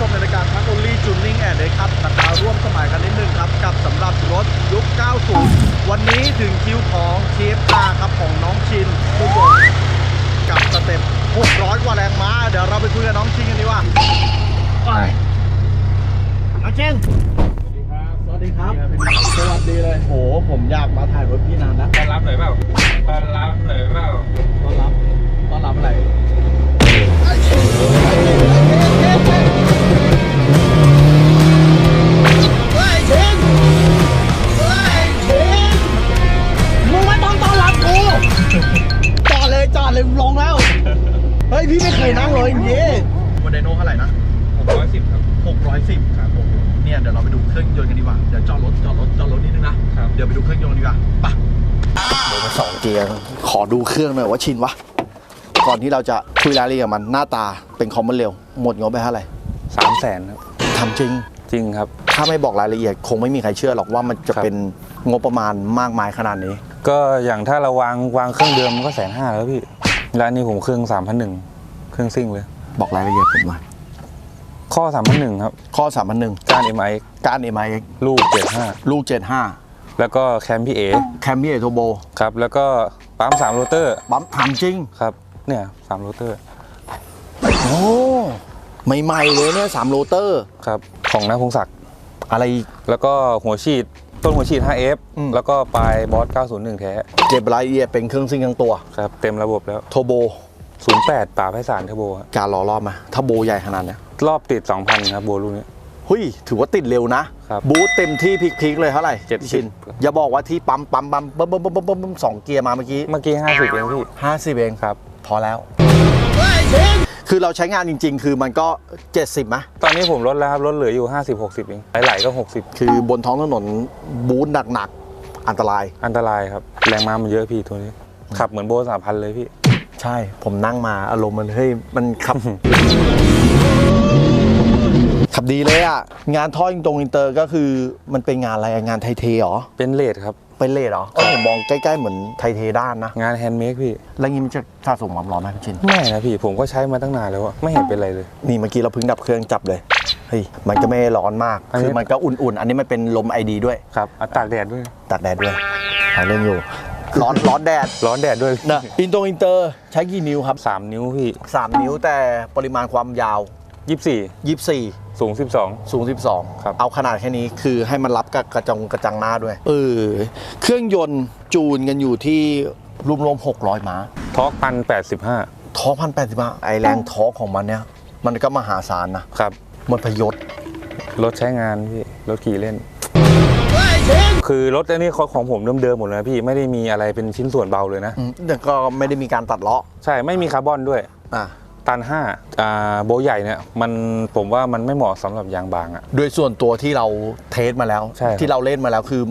มารับชมในรายการทักโอลี่จูนิ่งแอนด์เดครับราคาร่วมสมัยกันนิดนึงครับ กับสำหรับรถยุค 90 วันนี้ถึงคิวของเชฟอาครับของน้องชินผู้ชมกับสเต็ป 600 กว่าแรงม้า เดี๋ยวเราไปคุยกับน้องชินกันดีกว่าไปน้องชินสวัสดีครับ สวัสดีเลยโห ผมอยากมาถ่ายรถพี่นานแล้วต้อนรับหน่อยเปล่าต้อนรับหน่อยเปล่าต้อนรับต้อนรับอะไร จอดเลยจอดเลยลงแล้ว เฮ้ย พี่ไม่เคยนั่งเลยเย่วันไดโน่เท่าไหร่นะ610 ครับ610 ครับผมเนี่ยเดี๋ยวเราไปดูเครื่องยนต์กันดีกว่า เดี๋ยวจอดรถจอดรถจอดรถนิดนึงนะครับเดี๋ยวไปดูเครื่องยนต์ดีกว่าไปเดี๋ยวมาสองเกียร์ ขอดูเครื่องหน่อยว่าชินวะ ก่อนที่เราจะคุยรายละเอียดกับมันหน้าตาเป็นคอมมอนเร็ว หมดงบไปเท่าไหร่สามแสนครับทำจริง จริงครับ ถ้าไม่บอกรายละเอียดคงไม่มีใครเชื่อหรอกว่ามันจะครับเป็นงบประมาณมากมายขนาดนี้ ก็อย่างถ้าเราวางวางเครื่องเดิมมันก็แสนห้าแล้วพี่แล้วอันนี้ผมเครื่องสามพันหนึ่งเครื่องซิ่งเลย บอกรายละเอียดผมหน่อยข้อสามพันหนึ่งครับ ข้อ3 0 0ก้าน MI 1การ MIX ลูกเจ็ดห้าลูกแล้วก็แคมพี่เอ75แคมมี่เอโทโบครับแล้วก็ปั๊มสามโรเตอร์ปั๊มถามจริงครับเนี่ยสามโรเตอร์โอ้ใหม่ๆเลยเนี่ยสามโรเตอร์ครับของนาพงศักดิ์อะไรอีกแล้วก็หัวฉีด ต้นหัวฉีด 5F อืม แล้วก็ปลายบอส 901 แท้เก็บรายละเอียดเป็นเครื่องซิ่งทั้งตัว ครับ เต็มระบบแล้ว โทโบ 08 ป่าไพศาลเทอร์โบครับการรอรอบมา ถ้าโบใหญ่ขนาดเนี้ยรอบติด 2,000 ครับโบลูกนี้ เฮ้ย ถือว่าติดเร็วนะ ครับบูทเต็มที่พลิกๆเลยเท่าไหร่เจ็ดสิบพี่ชิน อย่าบอกว่าที่ปั๊มปั๊มปั๊มปั๊มปั๊มปั๊มปั๊มปั๊มปั๊มสองเกียร์มาเมื่อกี้เมื่อกี้ 50เองพี่ ห้าสิบเองครับ พอแล้ว คือเราใช้งานจริง ๆ คือมันก็ 70ไหมตอนนี้ผมลดแล้วครับลดเหลืออยู่ 50 60เองไหลๆก็ 60 คือบนท้องถนนบูทหนักๆ อันตราย อันตรายครับ แรงม้ามันเยอะพี่ตัวนี้ ขับเหมือนโบสามพันเลยพี่ ใช่ผมนั่งมาอารมณ์มันเฮ้ยมันขับ ขับดีเลยอะ งานท่ออินตรงอินเตอร์ก็คือมันเป็นงานอะไรอะงานไทเทเหรอ เป็นเลดครับ เป็นเลดเหรอก็ผมมองใกล้ๆเหมือนไทเทด้านนะ งานแฮนด์เมดพี่ แล้วงี้มันจะสะสมความร้อนไหมพี่ชิน ไม่นะพี่ผมก็ใช้มาตั้งนานแล้วอะไม่เห็นเป็นไรเลย นี่เมื่อกี้เราเพิ่งดับเครื่องจับเลย เฮ้ย มันก็ไม่ร้อนมาก อันนี้ คือมันก็อุ่นๆ อันนี้มันเป็นลมไอดีด้วย ครับอะตากแดดด้วย ตากแดดด้วยเอาเล่นอยู่ ร้อนร้อนแดดร้อนแดดด้วยนะอินโตอินเตอร์ใช้กี่นิ้วครับ3นิ้วพี่3 นิ้วแต่ปริมาณความยาว24 24 สูงสูง 12 ครับ เอาขนาดแค่นี้คือให้มันรับกับกระจงกระจังหน้าด้วย เออ เครื่องยนต์จูนกันอยู่ที่รวมๆ600 ม้า12ทอร์กพันแปดสิบห้าท้อพันแปดสิบไอแรงท้อของมันเนี่ย มันก็มหาศาลนะ ครับ มันพยศ รถใช้งานพี่ รถขี่เล่น คือรถอันนี้ของผมเดิมๆหมดเลยนะพี่ไม่ได้มีอะไรเป็นชิ้นส่วนเบาเลยนะอืมแต่ก็ไม่ได้มีการตัดเลาะ ใช่ไม่มีคาร์บอนด้วย อะ ตัน5อ่าโบใหญ่เนี่ยมันผมว่ามันไม่เหมาะสำหรับยางบางอะโดยส่วนตัวที่เราเทสมาแล้วใช่ครับที่เราเล่นมาแล้วคือ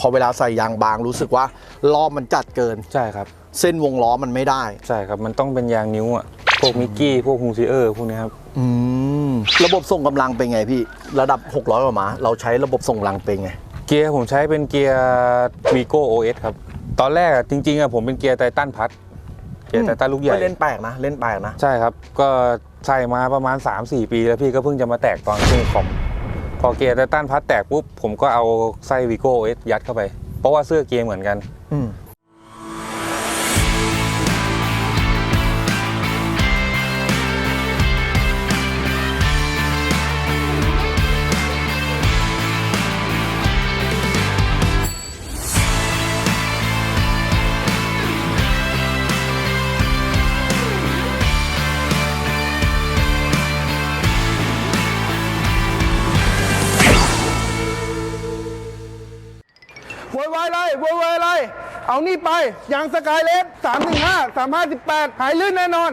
พอเวลาใส่ยางบางรู้สึกว่ารอบมันจัดเกินใช่ครับ เส้นวงล้อมันไม่ได้ ใช่ครับมันต้องเป็นยางนิ้วอะพวกมิกกี้พวกฮูซิเออร์พวกนี้ครับอืมระบบส่งกำลังเป็นไงพี่ ระดับ 600กว่าม้าเราใช้ระบบส่งกำลังเป็นไง เกียร์ผมใช้เป็นเกียร์วีโก้โอเอสครับ ตอนแรกอะจริงๆอะผมเป็นเกียร์ไททันพัด เกียร์ไททันลูกใหญ่ไม่เล่นแปลกนะเล่นแปลกนะใช่ครับ ก็ใส่มาประมาณ 3-4 ปีแล้วพี่ก็เพิ่งจะมาแตกตอนขึ้นคอมพอเกียร์ไททันพัดแตกปุ๊บผมก็เอาไส้วีโก้เอสยัดเข้าไป เพราะว่าเสื้อเกียร์เหมือนกัน เอานี่ไปยางสกายเลส3 1 5 358หายลื่นแน่นอน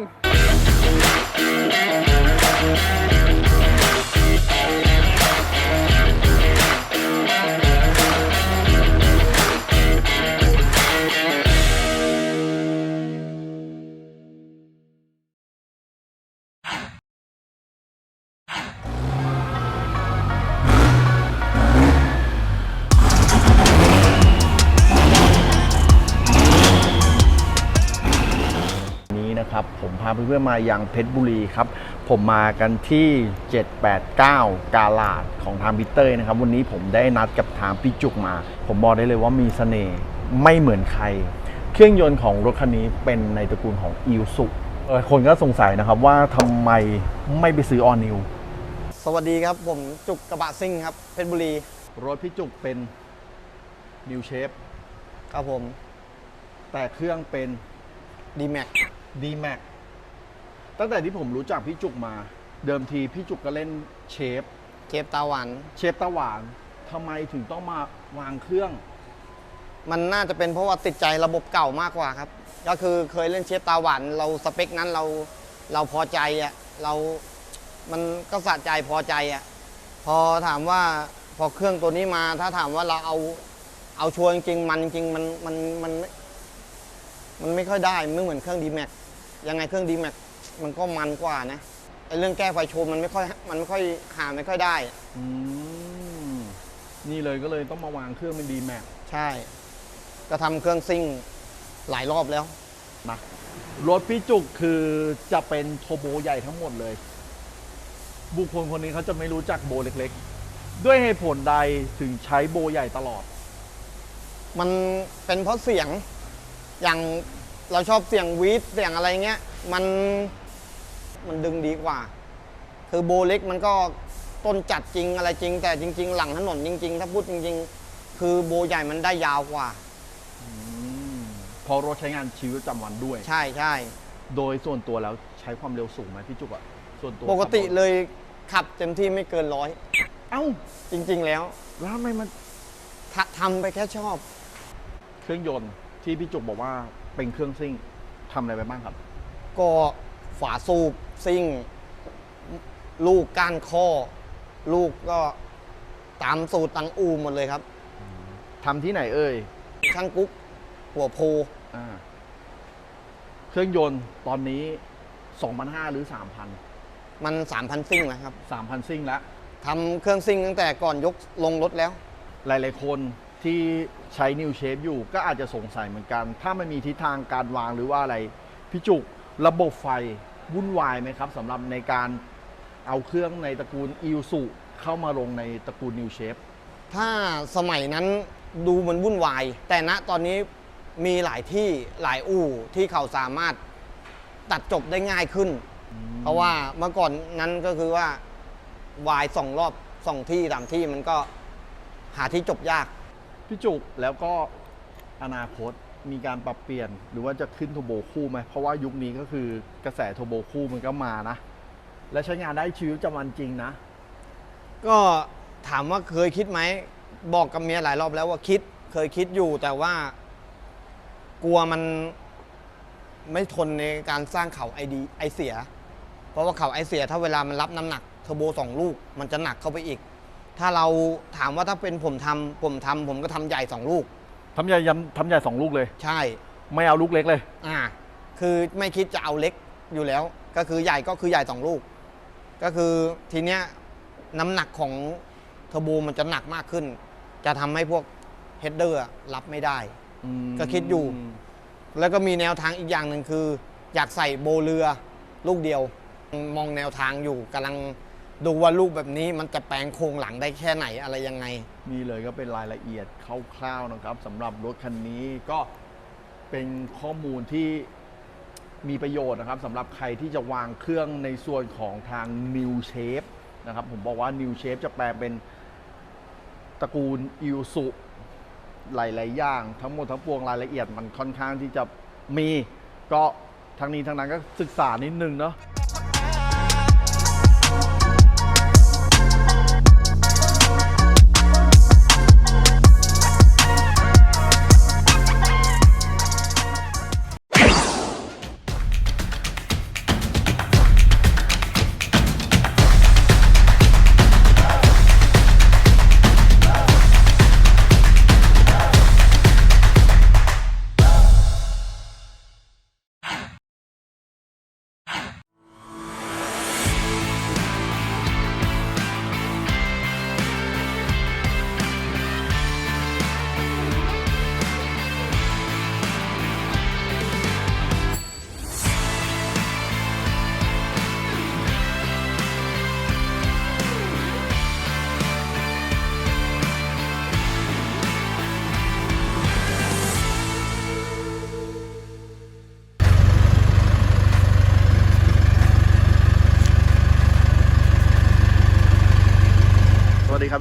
เพื่อนๆมายังเพชรบุรีครับ ผมมากันที่ 789 กาลาดของทางพิเตอร์นะครับ วันนี้ผมได้นัดกับทางพี่จุกมา ผมบอกได้เลยว่ามีเสน่ห์ไม่เหมือนใคร เครื่องยนต์ของรถคันนี้เป็นในตระกูลของอิ s สุคนก็สงสัยนะครับว่าทำไมไม่ไปซื้อออนิวสวัสดีครับผมจุกกระบะซิ่งครับเพชรบุรี รถพี่จุกเป็นนิวเชฟครับผม แต่เครื่องเป็นดีแม็ก d m a x ตั้งแต่ที่ผมรู้จักพี่จุกมา เดิมทีพี่จุกก็เล่นเชฟ เชฟตาหวานเชฟตะหวานทำไมถึงต้องมาวางเครื่อง มันน่าจะเป็นเพราะว่าติดใจระบบเก่ามากกว่าครับ ก็คือเคยเล่นเชฟตาหวานเราสเปคนั้นเราเราพอใจอะเรา มันก็สะใจพอใจอะพอถามว่าพอเครื่องตัวนี้มา ถ้าถามว่าเราเอาเอาชัวร์จริงๆมันจริงๆมันมันมันไม่มันไม่ค่อยได้ไม่เหมือนเครื่องดีแม็กยังไงเครื่องดีแม็ก มันก็มันกว่านะไอเรื่องแก้ไฟโชว์มันไม่ค่อยมันไม่ค่อยหาไม่ค่อยได้ อืมนี่เลยก็เลยต้องมาวางเครื่องเป็น d m a x ใช่ ก็ทำเครื่องซิ่งหลายรอบแล้ว นะรถพี่จุกคือจะเป็นโทโบใหญ่ทั้งหมดเลย บุคคลคนนี้เขาจะไม่รู้จักโบเล็กๆ ด้วยเหตุผลใดถึงใช้โบใหญ่ตลอด มันเป็นเพราะเสียงอย่างเราชอบเสียงวีดเสียงอะไรเงี้ย มัน มันดึงดีกว่า คือโบเล็กมันก็ต้นจัดจริงอะไรจริง แต่จริง ๆ หลังถนนจริง ๆ ถ้าพูดจริง ๆ คือโบใหญ่มันได้ยาวกว่าอืมเพอรถใช้งานชีวิตประจำวันด้วย ใช่ใช่โดยส่วนตัวแล้วใช้ความเร็วสูงไหมพี่จุกอะส่วนตัวปกติขับรถเลยขับเต็มที่ไม่เกินร้อยเอ้าจริง ๆ แล้ว แล้วทำไมมันททำไปแค่ชอบ เครื่องยนต์ที่พี่จุกบอกว่าเป็นเครื่องซิ่งทำอะไรไปบ้างครับ ก็ ฝาสูบซิ่ง ลูกก้านข้อ ลูกก็ตามสูตรตังอูหมดเลยครับทำที่ไหนเอ่ยช่างกุ๊กหัวโพอ่าเครื่องยนต์ตอนนี้ 2,500 หรือ 3,000 มัน 3,000 ซิ่งนะครับ3,000 ซิ่งแล้ว ทำเครื่องซิ่งตั้งแต่ก่อนยกลงรถแล้ว หลาย ๆ คนที่ใช้นิวเชฟอยู่ก็อาจจะสงสัยเหมือนกัน ถ้ามันมีทิศทางการวางหรือว่าอะไร พี่จุก ระบบไฟวุ่นวายไหมครับสำหรับในการเอาเครื่องในตระกูลอิ s สุเข้ามาลงในตระกูลนิวเชฟถ้าสมัยนั้นดูมันวุ่นวาย แต่ณตอนนี้มีหลายที่หลายอู่ที่เขาสามารถตัดจบได้ง่ายขึ้น เพราะว่าเมื่อก่อนนั้นก็คือว่าวายสองรอบสองที่สามที่มันก็หาที่จบยาก พี่จุกแล้วก็อนาคต มีการปรับเปลี่ยนหรือว่าจะขึ้นโทโบคู่ไหมเพราะว่ายุคนี้ก็คือกระแสโทโบคู่มันก็มานะ และใช้งานได้ชีวิตประจำวันจริงนะ ก็ถามว่าเคยคิดไหม บอกกับเมียหลายรอบแล้วว่าคิดเคยคิดอยู่แต่ว่า กลัวมันไม่ทนในการสร้างเข่าไอดีไอเสีย เพราะว่าเข่าไอเสียถ้าเวลามันรับน้ำหนักเทอร์โบสองลูกมันจะหนักเข้าไปอีก ถ้าเราถามว่าถ้าเป็นผมทำผมทำผมก็ทำใหญ่สองลูก ทำใหญ่ยำทำใหญ่สองลูกเลย ใช่ ไม่เอาลูกเล็กเลย อ่า คือไม่คิดจะเอาเล็กอยู่แล้ว ก็คือใหญ่ก็คือใหญ่สองลูก ก็คือทีเนี้ยน้ำหนักของเทอร์โบมันจะหนักมากขึ้น จะทำให้พวกเฮดเดอร์รับไม่ได้ก็คิดอยู่ แล้วก็มีแนวทางอีกอย่างหนึ่งคือ อยากใส่โบเรือลูกเดียว มองแนวทางอยู่กำลัง ดูว่าลูกแบบนี้มันจะแปลงโครงหลังได้แค่ไหนอะไรยังไง นี่เลยก็เป็นรายละเอียดคร่าวๆนะครับสำหรับรถคันนี้ก็เป็นข้อมูลที่มีประโยชน์นะครับสำหรับใครที่จะวางเครื่องในส่วนของทาง New Shape นะครับผมบอกว่า New Shape จะแปลเป็นตระกูลอิวสุหลายๆอย่าง ทั้งหมดทั้งปวงรายละเอียดมันค่อนข้างที่จะมี ก็ทั้งนี้ทั้งนั้นก็ศึกษานิดนึงเนาะ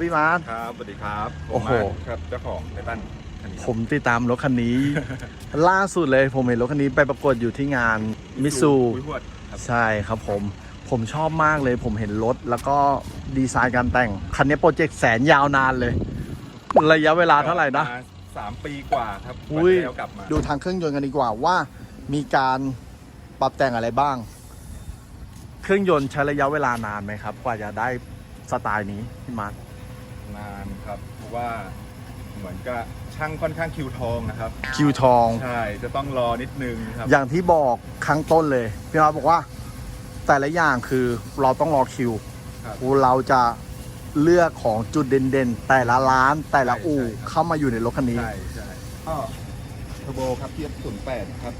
พี่มาร์ท ครับสวัสดีครับผมโอ้โห มาร์คครับเจ้าของไททันคันนี้ผมติดตามรถคันนี้ ล่าสุดเลยผมเห็นรถคันนี้ไปประกวดอยู่ที่งานมิซูคุยพวดครับใช่ครับผม ผมชอบมากเลย ผมเห็นรถแล้วก็ดีไซน์การแต่ง คันนี้โปรเจกต์แสนยาวนานเลย ระยะเวลาเท่าไหร่นะ มสามปีกว่าครับอุ้ยวันแล้วกลับมาดูทางเครื่องยนต์กันดีกว่าว่า มีการปรับแต่งอะไรบ้าง เครื่องยนต์ใช้ระยะเวลานานไหมครับ กว่าจะได้สไตล์นี้พี่มาร์ท นานครับ เพราะว่าเหมือนกับช่างค่อนข้างคิวทองนะครับ คิวทอง ใช่จะต้องรอนิดนึงครับ อย่างที่บอกครั้งต้นเลย พี่มาร์ทบอกว่า แต่ละอย่างคือเราต้องรอคิว ครับ เราจะเลือกของจุดเด่นๆ แต่ละร้านแต่ละใช่อู่ใช่ครับเข้ามาอยู่ในรถคันนี้ ใช่ใช่ก็เทอร์โบครับเทียบศูนย์แปดครับ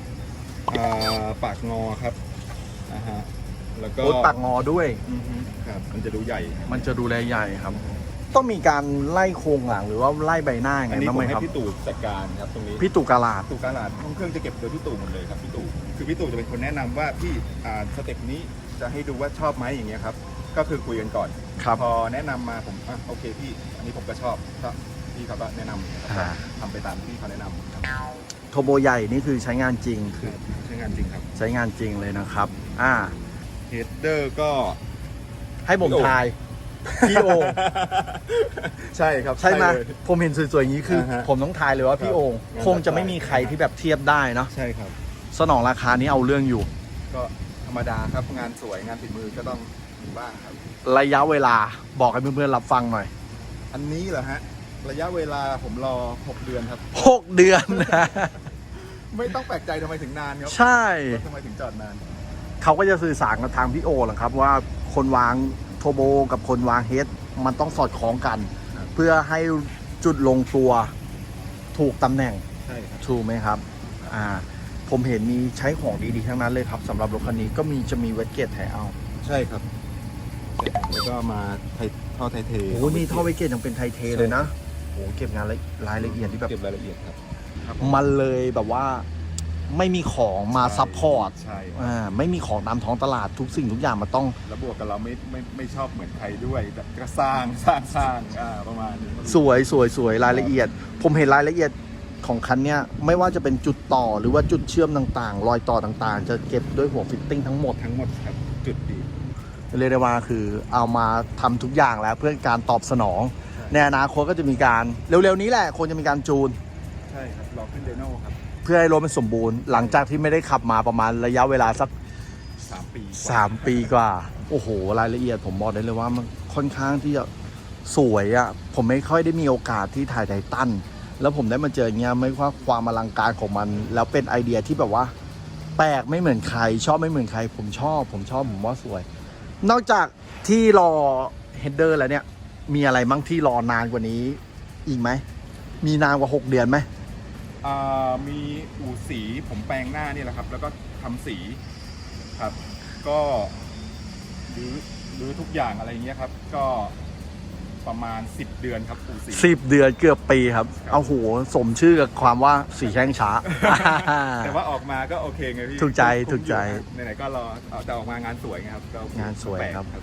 อ่าปากงอครับนะฮะแล้วก็รถปากงอด้วย อือฮึครับ มันจะดูใหญ่มันจะดูแลใหญ่ครับ ต้องมีการไล่โครงหลังหรือว่าไล่ใบหน้าไงอันนี้บ้างผไหมมให้ครับพี่ตู่จัดการครับตรงนี้พี่ตุกาลาด ตู่การลาดห้องเครื่องจะเก็บโดยพี่ตู่หมดเลยครับพี่ตู่คือพี่ตู่จะเป็นคนแนะนำว่าพี่อ่าสเต็ปนี้จะให้ดูว่าชอบไหมอย่างเงี้ยครับก็คือคุยกันก่อน ครับ พอแนะนำมาผมอะโอเคพี่อันนี้ผมก็ชอบก็พี่เขาก็แนะนำอ่า ทำไปตามที่เขาแนะนำครับโทโบใหญ่นี่คือใช้งานจริงคือใช้งานจริงครับใช้งานจริงเลยนะครับ อ่า เฮดเดอร์ก็ให้ผมพี่โอ่งทาย พี่โองใช่ครับใช่ไหมเลย ผมเห็นสวยๆอย่างนี้คืออาฮะผมต้องทายเลยว่าพี่โองครับ คงจะไม่มีใครที่แบบเทียบได้เนาะใช่ครับ สนองราคานี้เอาเรื่องอยู่ ก็ธรรมดาครับงานสวยงานฝีมือก็ต้องมีบ้างครับ ระยะเวลาบอกให้เพื่อนๆรับฟังหน่อย อันนี้เหรอฮะ ระยะเวลาผมรอ 6 เดือนครับ 6 เดือนนะ ไม่ต้องแปลกใจทำไมถึงนานครับใช่ รถทำไมถึงจอดนาน เขาก็จะสื่อสารกับทางพี่โอแหละครับว่าคนวางโทโบกับคนวางเฮดมันต้องสอดคล้องกันครับเพื่อให้จุดลงตัวถูกตำแหน่งใช่ครับถูกไหมครับอ่าผมเห็นมีใช้ของดีๆทั้งนั้นเลยครับสำหรับรถคันนี้ก็มีจะมีเวทเกตไทยเอาใช่ครับใช่ครับ แล้วก็มาไทยท่อไทยเทโอ้โหนี่ท่อเวทเกตยังเป็นไทยเทเลยนะโอ้โหเก็บงานละรายละเอียดที่แบบเก็บรายละเอียดครับครับมันเลยแบบว่า ไม่มีของมาซัพพอร์ตใช่อ่าไม่มีของตามท้องตลาดทุกสิ่งทุกอย่างมันต้อง แล้วบวกกับเราไม่ไม่ไม่ชอบเหมือนใครด้วยแบบก็สร้างสร้างสร้างอ่าประมาณนี้สวยสวยสวยรายละเอียด ผมเห็นรายละเอียดของคันเนี้ยไม่ว่าจะเป็นจุดต่อหรือว่าจุดเชื่อมต่างๆ รอยต่อต่างๆ จะเก็บด้วยหัวฟิตติ้งทั้งหมด ทั้งหมดครับจุดดีเรียกได้ว่าคือเอามาทำทุกอย่างแล้วเพื่อการตอบสนอง ในอนาคตก็จะมีการเร็วๆนี้แหละควรจะมีการจูน ใช่ครับรอขึ้นเดโน่ครับ เพื่อให้รถมันสมบูรณ์ หลังจากที่ไม่ได้ขับมาประมาณระยะเวลาสักสามปี3ปีกว่า โอ้โห รายละเอียดผมบอกได้เลยว่ามันค่อนข้างที่จะสวยอะ่ะ ผมไม่ค่อยได้มีโอกาสที่ถ่ายไททันแล้วผมได้มาเจออย่างเงี้ยไม่ว่าความอลังการของมัน แล้วเป็นไอเดียที่แบบว่า แปลกไม่เหมือนใคร ชอบไม่เหมือนใคร ผมชอบ ผมชอบผมว่าสวย นอกจากที่รอเฮดเดอร์แล้วเนี่ย มีอะไรบ้างที่รอนานกว่านี้อีกไหมมีนานกว่า 6 เดือนไหม อ่ามีอู่สีผมแปลงหน้านี่แหละครับ แล้วก็ทำสีครับ ก็รื้อรื้อทุกอย่างอะไรเงี้ยครับ ก็ประมาณ 10 เดือนครับอู่สี สิบเดือนเกือบปีครับครับ เอาโหสมชื่อกับความว่าสีแช่งช้า แต่ว่าออกมาก็โอเคไงพี่ถูกใจคุ้มถูกใจอยู่นะไหนๆก็รอเอาแต่ออกมางานสวยไงครับก็งานสวยแปลกครับเรา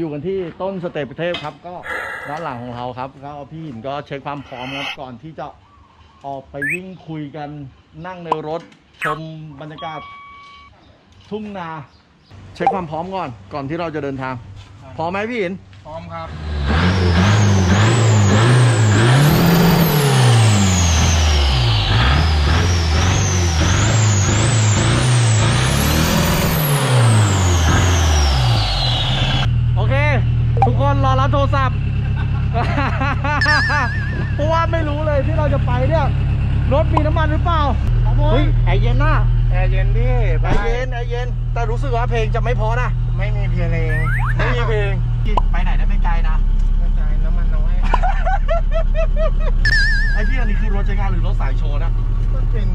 อยู่กันที่ต้นสเตปเทพครับ ก็ด้านหลังของเราครับ ก็พี่หินก็เช็คความพร้อมครับก่อนที่จะออกไปวิ่งคุยกันนั่งในรถชมบรรยากาศทุ่งนา เช็คความพร้อมก่อน ก่อนที่เราจะเดินทาง พร้อมไหมพี่หิน พร้อมครับ โอเค ทุกคนรอรับโทรศัพท์ เพราะว่าไม่รู้เลยที่เราจะไปเนี่ย รถมีน้ำมันหรือเปล่าเฮ้ยแอร์เย็นน่ะแอร์เย็นดิแอร์เย็นแอร์เย็น แต่รู้สึกว่าเพลงจะไม่พอนะ ไม่มีเพลง ไม่มีเพลง ไปไหนได้ไม่ไกลนะกระจายน้ำมันน้อย ไอพี่อันนี้คือรถใช้งานหรือรถสายโชว์นะ ก็เป็น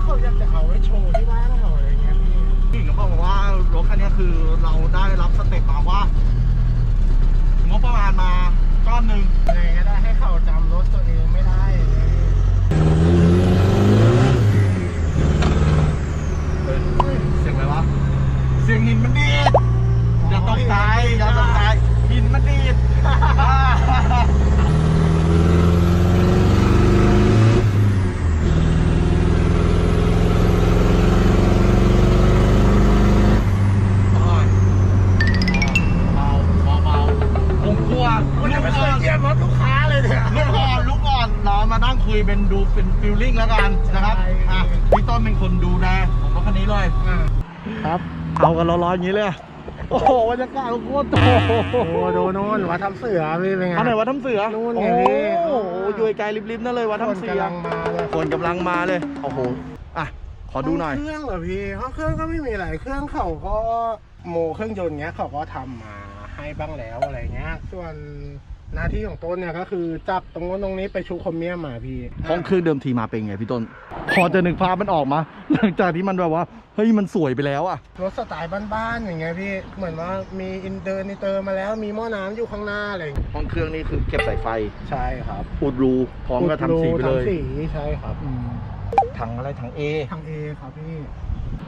เขาอยากจะเอาไว้โชว์ที่บ้านเขาอะไรเงี้ย พี่หญิงก็บอกว่ารถคันนี้คือเราได้รับสเต็ปมาว่างบประมาณมาก้อนหนึ่งยังไงก็ได้ให้เขาจำรถตัวเองไม่ได้เงี้ยพี่เสียงอะไรวะเสียงหินมันดีดอย่าตกใจอย่าตกใจหินมันดีด คุยเป็นดูเป็นฟิลลิ่งแล้วกันนะครับใช่อะพี่ต้นเป็นคนดูแลของรถคันนี้เลยครับเอากันร้อนๆอย่างนี้เลยอะโอ้โหบรรยากาศโคตรโตโอ้ดูนู่นวัดทำเสือพี่เป็นไงอันไหนวัดถ้ำเสือนู่นโอ้ไงพี่โหอยู่ไกลๆริบๆนั่นเลยวัดคนถ้ำเสือกำลังมาเลยคนกำลังมาเลยโอ้โหอะขอดูหน่อยเครื่องเหรอพี่ห้องเครื่องก็ไม่มีอะไรเครื่องเขาก็โมเครื่องยนต์เงี้ยเขาก็ทำมาให้บ้างแล้วอะไรเงี้ย ส่วน หน้าที่ของต้นเนี่ยก็คือจับตรงนู้นตรงนี้ไปชูคอมเมียมมาพี่ห้องเครื่องเดิมทีมาเป็นไงพี่ต้น พอจะนึกภาพมันออกมา หลังจากที่มันแบบว่าเฮ้ยมันสวยไปแล้วอะรถสไตล์บ้านๆอย่างเงี้ยพี่เหมือนว่ามีอินเตอร์นิเตอร์มาแล้วมีหม้อน้ำอยู่ข้างหน้าอะไรอย่างเงี้ยห้องเครื่องนี่คือเก็บสายไฟใช่ครับอุดรูพร้อมกับทำสีไปเลยทำสีใช่ครับถังอะไรถังเอทางเอครับพี่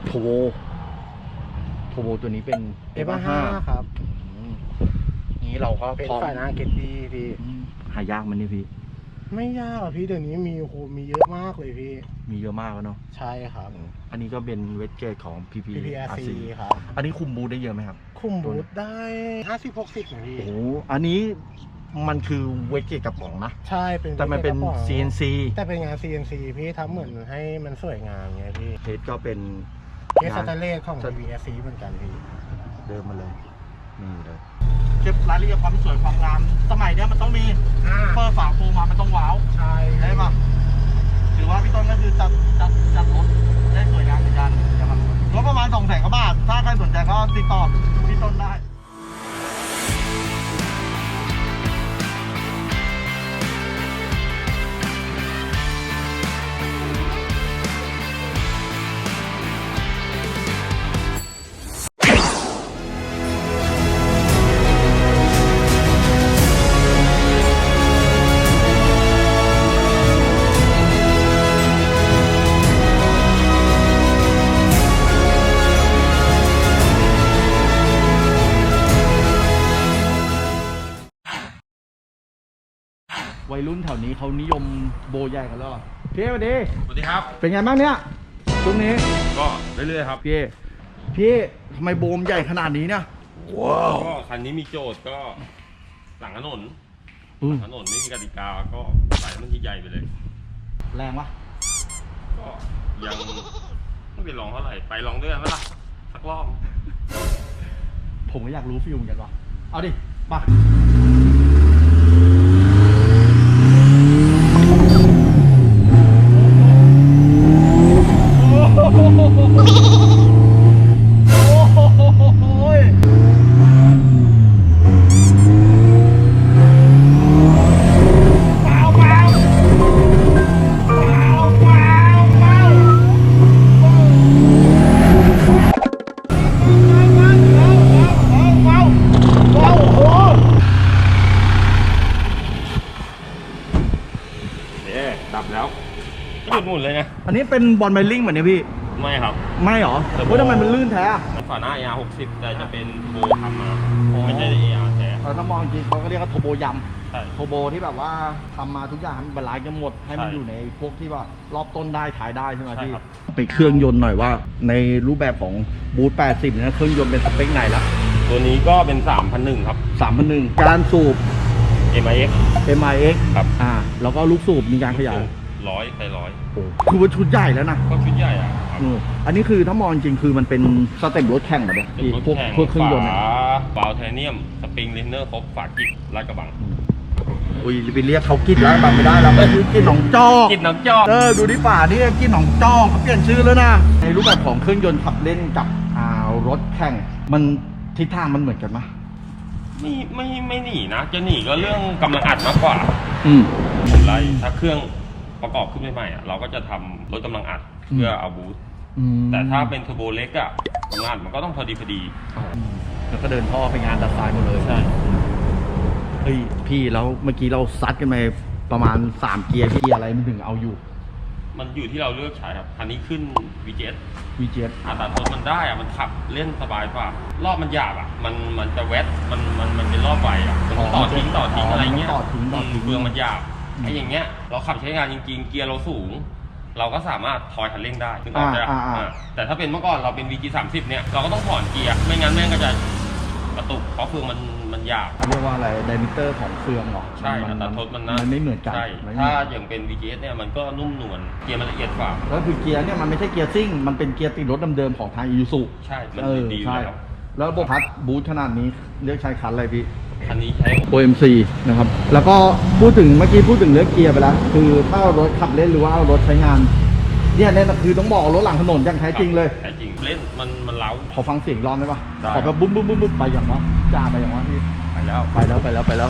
โทโบโทโบตัวนี้เป็นเอฟห้าครับอืม นี้เราก็เป็นพร้อมฝ่ายหน้าเกตตี้พี่ อืมหายากมันนี่พี่ ไม่ยากอะพี่เดี๋ยวนี้มีโอ้โหมีเยอะมากเลยพี่ มีเยอะมากแล้วเนาะใช่ครับ อันนี้ก็เป็นเวทเกตของ PP PPRC ครับ อันนี้คุมบูธได้เยอะไหมครับ คุมบูธได้ห้าสิบหกสิบนะพี่ โอ้โหอันนี้มันคือเวทเกตกระป๋องนะ ใช่เป็นแต่มันเป็น กระป๋อง CNC แต่เป็นงาน CNC พี่ทำเหมือนให้มันสวยงามไงพี่เพจก็เป็นเคสสแตนเลสของจะ PPRC เหมือนกันพี่ เดิมมาเลย นี่เลย เก็บรายละเอียดความสวยความงาม สมัยเนี้ยมันต้องมีอ่าเปิดฝาโฟมมามันต้องว้าวใช่ได้ปะถือว่าพี่ต้นก็คือจัดจัดจัดรถได้สวยงามเหมือนกันนะครับรถประมาณสองแสนกว่าบาท ถ้าใครสนใจก็ติดต่อพี่ต้นได้ วัยรุ่นแถวนี้เขานิยมโบใหญ่กันแล้วเหรอพี่สวัสดี สวัสดีครับ เป็นไงบ้างเนี่ยช่วงนี้ก็เรื่อยๆครับพี่พี่ทำไมโบมใหญ่ขนาดนี้เนี่ยก็คันนี้มีโจทย์ก็หลังถนนอืมถนนไม่มีกติกาก็ใส่มันที่ใหญ่ไปเลย แรงปะก็ยังไม่ไปลองเท่าไหร่ไปลองด้วยกันไหมล่ะสักรอบผมก็อยากรู้ฟิลเหมือนกันว่ะเอาดิมา เป็นบอลไมลิงเหมือนเนี่ยพี่ ไม่ครับ ไม่หรอแต่เฮ้ยทำไมมันลื่นแท้อะมันฝาหน้า AR 60แต่จะเป็นโบทำมาไม่ใช่ AR แท้เออถ้ามองจริงเขาก็เรียกว่าโทโบยใช่ำโทโบที่แบบว่าทำมาทุกอย่างให้มันบาลานซ์กันหมดให้มันใช่อยู่ในพวกที่ว่ารอบต้นได้ถ่ายได้ใช่ไหมใช่พี่ครับ ไปเครื่องยนต์หน่อยว่า ในรูปแบบของบูท80เนี่ยเครื่องยนต์เป็นสเปคไหนละตัวนี้ก็เป็น3,001ครับ 3,001การสูบ MIX MIX ครับ อ่าแล้วก็ลูกสูบมีการขยาย ร้อยไปร้อยโอ้คือว่าชุดใหญ่แล้วนะก็ชุดใหญ่อะครับอืมอันนี้คือถ้ามองจริงคือมันเป็นสเต็ปรถแข่งแบบเนี้ยเป็นพี่รถพวกแข่งพวกเครื่องยนต์ฝาเนี่ยบาวไทเนียมสเปปริงเลนเนอร์ครบฝากิบลาดกระบังอุ้ยไปเรียกเขากินแล้วบังไม่ได้แล้วก็คือกินหนองจอก กินน้ำจอกเออ ดูที่ป่านี่กินหนองจอกเขาเปลี่ยนชื่อแล้วนะ ในรูปแบบของเครื่องยนต์ขับเล่นกับอ่ารถแข่ง มันทิศทางมันเหมือนกันไหมไม่ไม่ไม่หนีนะ จะหนีก็เรื่องกำลังอัดมากกว่าอืมผมไล่ถ้าเครื่อง ประกอบขึ้นใหม่ๆอะเราก็จะทำลดกำลังอัดเพื่อเอาบูสต์แต่ถ้าเป็นเทอร์โบเล็กอะกำลังอัดมันก็ต้องพอดีพอดีแล้วก็เดินท่อไปงานดัดทรายหมดเลยใช่เฮ้ยพี่แล้วเมื่อกี้เราซัดกันไปประมาณสามเกียร์พี่อะไรมันถึงเอาอยู่ มันอยู่ที่เราเลือกใช้ครับคันนี้ขึ้น VJS วีเจอัตราทดมันได้อะมันขับเล่นสบายกว่ารอบมันหยาบอะ มันมันจะแวดมันมันมันเป็นรอบไวอะมันต้องต่อทิ้งต่อทิ้งอะไรเงี้ยต่อทิ้งต่อทิ้งเปลืองมันหยาบ ไอ้อย่างเงี้ยเราขับใช้งานจริงๆ เกียร์เราสูง เราก็สามารถถอยคันเร่งได้นึกออกไหมอ่าอ่าอ่า อ่าแต่ถ้าเป็นเมื่อก่อนเราเป็น VG 30เนี่ยเราก็ต้องถอนเกียร์ไม่งั้นแม่งก็จะกระตุกเพราะเฟืองมันมันหยาบ เรียกว่าอะไรไดมิเตอร์ของเครื่องเหรอใช่มัอัตราทดมันนะมันไม่เหมือนกันใช่มันไม่เหมืถ้าอนกันอย่างเป็น VGS เนี่ยมันก็นุ่มนวลเกียร์มันละเอียดกว่า ก็คือเกียร์เนี่ยมันไม่ใช่เกียร์ซิ่ง มันเป็นเกียร์ติดรถเดิมๆของทางอีซู ใช่ มันเออดีอยู่ใช่ แล้ว แล้วระบบพัดบูทขนาดนี้เรียกใช้คันอะไรพี่อันนี้ใช้ OMC นะครับ แล้วก็พูดถึงเมื่อกี้พูดถึงเรื่องเกียร์ไปแล้ว คือถ้าเอารถขับเล่นหรือว่าเอารถใช้งาน เนี่ยเนี่ยคือต้องบอกเอารถหลังถนนอย่างแท้จริงเลยแท้จริงเล่นมันมันเล้า ขอฟังเสียงร้อนได้ปะได้ ขอแบบบุ้มบุ้มบุ้มบุ้มไปอย่างวะจ้าไปอย่างวะพี่ ไปแล้ว ไปแล้วไปแล้วไปแล้ว